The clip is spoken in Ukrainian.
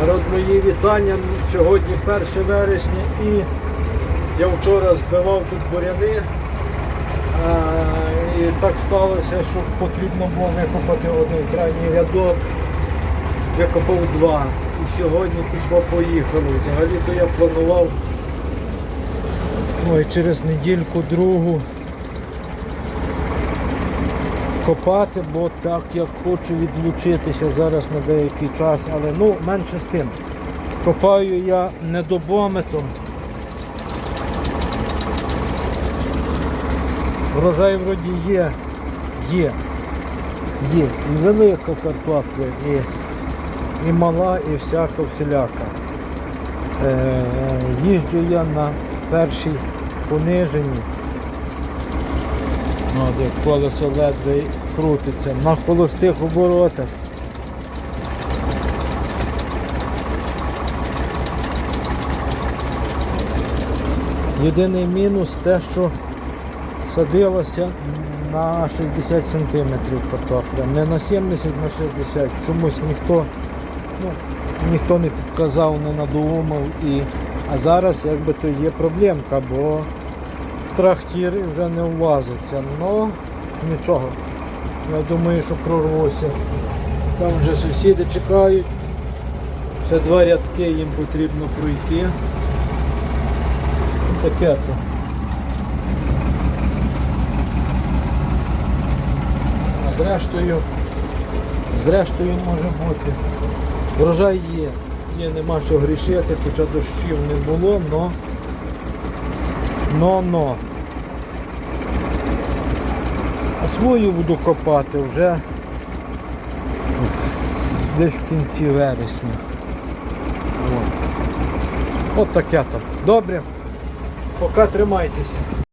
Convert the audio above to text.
Народ мої вітання. Сьогодні 1 вересня і я вчора збивав тут буряни. І так сталося, що потрібно було викопати один крайній рядок. Викопав два. І сьогодні пішло поїхало. Взагалі-то я планував ой, через недільку другу копати, бо так як хочу відлучитися зараз на деякий час, але ну менше з тим. Копаю я не добометом. Врожай вроді є, є, є. І велика картопля, і, і мала, і всяка всіляка. Е, їжджу я на першій пониженні. От, як колесо ледве крутиться на холостих оборотах. Єдиний мінус те, що садилося на 60 см картопля, не на 70, на 60. Чомусь ніхто, ну, ніхто не підказав, не надумав. І, а зараз якби то є проблемка, бо трактір вже не влазиться. Ну нічого. Я думаю, що прорвуся. Там вже сусіди чекають. Ще два рядки їм потрібно пройти. Ну, Таке то. А зрештою, зрештою може бути. Врожай є. Є, нема що грішити, хоча дощів не було, но но-но. А свою буду копати вже десь в кінці вересня. От, От таке то. Добре. Поки тримайтеся.